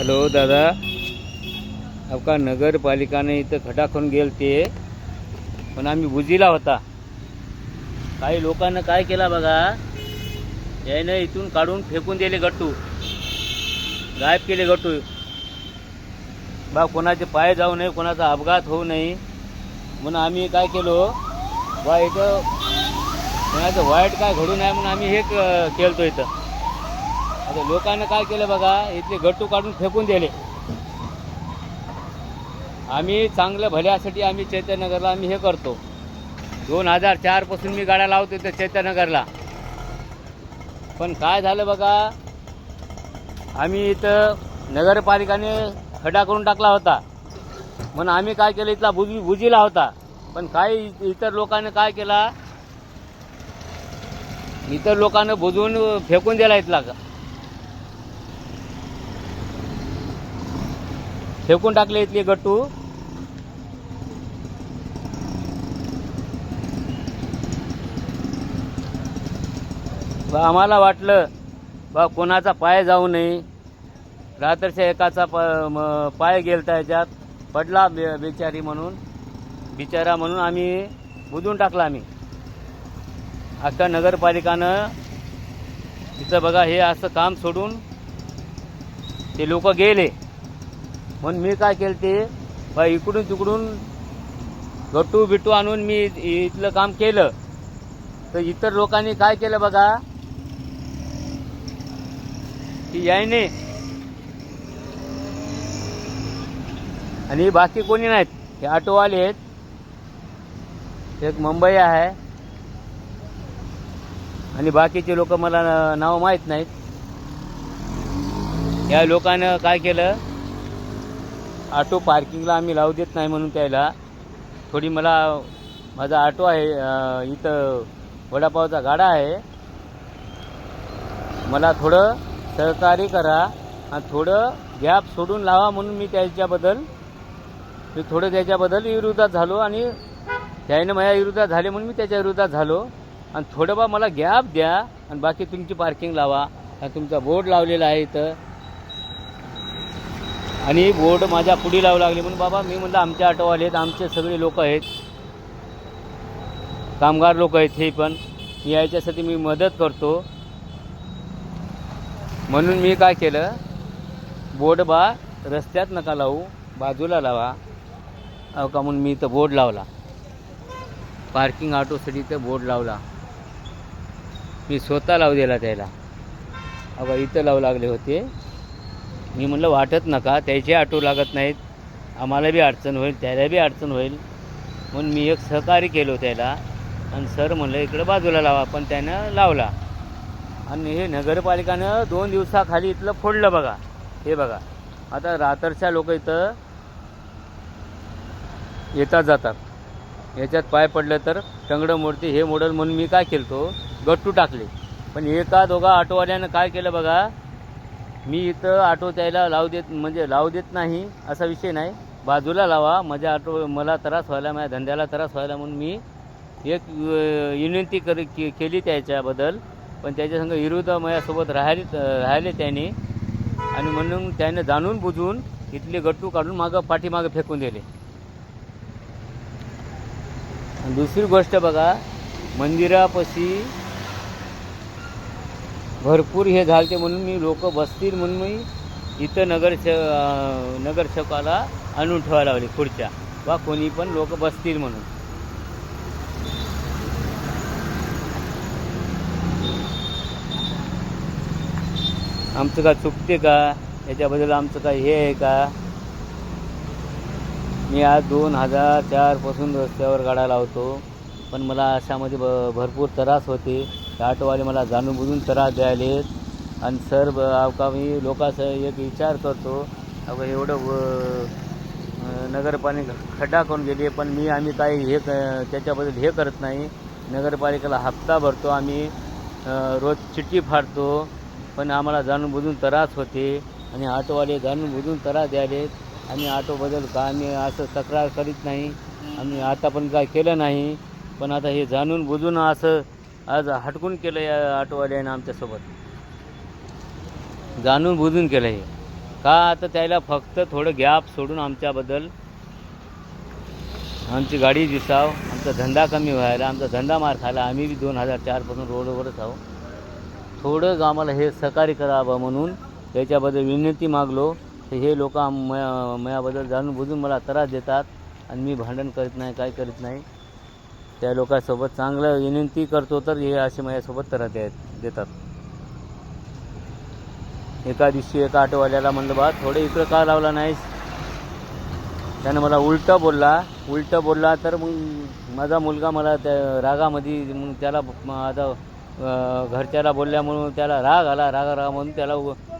Hello दादा. अवका नगरपालिकाने इथं खटाखून गेल ते पण आम्ही बुजीला होता. काही लोकांना काय केला बघा? यायनं इथून काढून फेकून दिले गट्टू. गायब केले गट्टू. बा कोणाचे पाय जाऊ नये कोणाचा अपघात होऊ नये. म्हणून आम्ही काय केलो? बा इथं कोणाचं वाईट काय घडू नये म्हणून आम्ही हे क- केलतो इथं. आता लोकांनी काय केलं बघा इथले गट्टू काढून फेकून दिले. आम्ही चांगल्या भल्यासाठी आम्ही चैत्यनगरला आम्ही हे करतो. दोन हजार चारपासून मी गाड्या लावतो इथं चैत्यनगरला. पण काय झालं बघा आम्ही इथं नगरपालिकाने खड्डा करून टाकला होता. म्हणून आम्ही काय केलं इथला बुजी बुजीला होता. पण काही इतर लोकांनी काय केला इतर लोकांना बुजवून फेकून दिला इथला. फेकून टाकले इथले गट्टू. बा आम्हाला वाटलं बा कोणाचा पाय जाऊ नये. रात्रीच्या एकाचा प पाय गेलता याच्यात. पडला बे बिचारी म्हणून. बिचारा म्हणून आम्ही बुजून टाकला आम्ही. अख्खा नगरपालिकानं तिथं बघा हे असं काम सोडून ते लोक गेले. म्हणून मी काय केलं ते बा इकडून तिकडून गट्टू बिट्टू आणून मी इथलं काम केलं. तर इतर लोकांनी काय केलं बघा की यायने आणि बाकी कोणी नाहीत. हे ऑटोवाले आहेत. एक मुंबई आहे. आणि बाकीचे लोक मला नाव माहीत नाहीत. या लोकांनं काय केलं ऑटो पार्किंगला आम्ही लावू देत नाही म्हणून त्याला. थोडी मला माझा ऑटो आहे इथं वडापावचा गाडा आहे. मला थोडं सहकार्य करा आणि थोडं गॅप सोडून लावा म्हणून मी त्याच्याबद्दल मी थोडं त्याच्याबद्दल विरोधात झालो आणि त्याने माझ्या विरोधात झाले म्हणून मी त्याच्या विरोधात झालो. आणि थोडं बा मला गॅप द्या आणि बाकी तुमची पार्किंग लावा. आणि तुमचा बोर्ड लावलेला आहे इथं. आणि बोर्ड माझ्या पुढे लावू लागले म्हणून बाबा मी म्हणलं आमचे ऑटोवाले आहेत आमचे सगळे लोक आहेत. कामगार लोक आहेत हे पण. मी याच्यासाठी मी मदत करतो. म्हणून मी काय केलं बोर्ड बा रस्त्यात नका लावू बाजूला लावा. अहो का म्हणून मी इथं बोर्ड लावला. पार्किंग ऑटोसाठी इथं बोर्ड लावला. मी स्वतः लावू दिला त्याला. अगं इथं लावू लागले होते. मी म्हणलं वाटत नका त्याचे ऑटो लागत नाहीत. आम्हाला बी अडचण होईल त्याला बी अडचण होईल. म्हणून मी एक सहकार्य केलो त्याला. आणि सर म्हणलं इकडं बाजूला लावा. पण त्यानं लावला. आणि हे नगरपालिकानं दोन दिवसाखाली इथलं फोडलं बघा. हे बघा. आता रात्रच्या लोक इथं येतात जातात. याच्यात पाय पडलं तर टंगडं मोडते हे मोडल म्हणून मी काय केलतो? गट्टू टाकले. पण एका दोघा ऑटोवाल्यानं काय केलं बघा? मी इथं ऑटो त्याला लावू देत म्हणजे लावू देत नाही असा विषय नाही. बाजूला लावा माझ्या ऑटो मला त्रास व्हायला माझ्या धंद्याला त्रास व्हायला म्हणून मी एक विनंती कर के- केली त्याच्याबद्दल. पण त्याच्यासंग विरुद्ध माझ्यासोबत राहिले राहिले त्याने. आणि म्हणून त्याने जाणून बुजून इथले गट्टू काढून मागं पाठीमागं फेकून दिले. दुसरी गोष्ट बघा मंदिरापाशी भरपूर हे झालते म्हणून मी लोक बसतील म्हणून मी इथं नगरश नगरसेवकाला आणून ठेवायला लावली खुर्च्या. वा कोणी पण लोक बसतील म्हणून. आमचं का चुकते का? याच्याबद्दल आमचं काय हे आहे का? मी आज दोन हजार चारपासून रस्त्यावर गाडा लावतो पण मला अशामध्ये ब भरपूर त्रास होते. त्या ऑटोवाले मला जाणून बुजून त्रास द्यायलेत आणि सर ब अवका मी लोकांचा एक विचार करतो. अगं एवढं व नगरपालिका खड्डा करून गेली पण मी आम्ही काही हे क- त्याच्याबद्दल हे करत नाही. नगरपालिकेला हप्ता भरतो आम्ही. रोज चिठ्ठी फाडतो. पण आम्हाला जाणून बुजून त्रास होते. आणि ऑटोवाले जाणून बुजून त्रास द्यायलेत आणि ऑटोबद्दल का आम्ही असं तक्रार करीत नाही. आम्ही आता पण काय केलं नाही. पण आता हे जाणून बुजून असं आज हटकून केलं या ऑटोवाल्यानं आमच्यासोबत. जाणून बुजून केलं हे का आता त्याला फक्त थोडं गॅप सोडून आमच्याबद्दल? आमची गाडी दिसाव आमचा धंदा कमी व्हायला आमचा धंदा मार खायला आम्ही बी दोन हजार चारपासून रोडवरच आहो. थोडं आम्हाला हे सहकार्य करावं म्हणून त्याच्याबद्दल विनंती मागलो. तर हे लोक मया मयाबद्दल जाणून बुजून मला त्रास देतात आणि मी भांडण करीत नाही काय करीत नाही. त्या लोकांसोबत चांगलं विनंती करतो तर हे असे माझ्यासोबत तर देतात. एका दिवशी एका ऑटोवाल्याला म्हणलं बा थोडं इकडं का लावला नाहीस? त्यानं मला उलटं बोलला उलटं बोलला तर मग माझा मुलगा मला त्या रागामध्ये मग त्याला आता घरच्याला बोलल्यामुळं त्याला राग आला रागा रागा म्हणून त्याला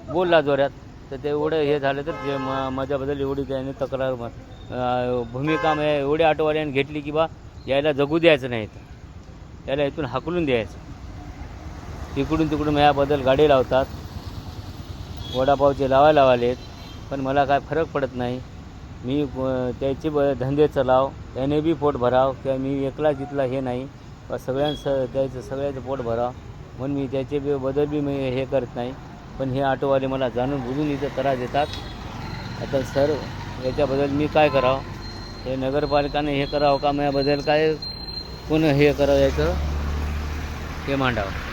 बोलला जोऱ्यात तर ते एवढं हे झालं तर जे म माझ्याबद्दल एवढी त्याने तक्रार भूमिका म्हणजे एवढ्या ऑटोवाल्याने घेतली की बा यायला जगू द्यायचं नाही तर याला इथून हाकलून द्यायचं. तिकडून तिकडून याबद्दल गाडी लावतात. वडापावचे लावा लावालेत. पण मला काय फरक पडत नाही. मी त्याचे ब धंदे चलाव. त्याने बी पोट भराव. किंवा मी एकला जिथला हे नाही. व सगळ्यांचं त्याचं सगळ्याचं पोट भराव. म्हणून मी त्याचे बी बदल बी मी हे करत नाही. पण हे ऑटोवाले मला जाणून बुजून इथं त्रास देतात. आता सर याच्याबद्दल मी काय करावं? हे नगरपालिकाने हे करावं का? याबद्दल काय कोण हे करावं याचं? हे मांडावं.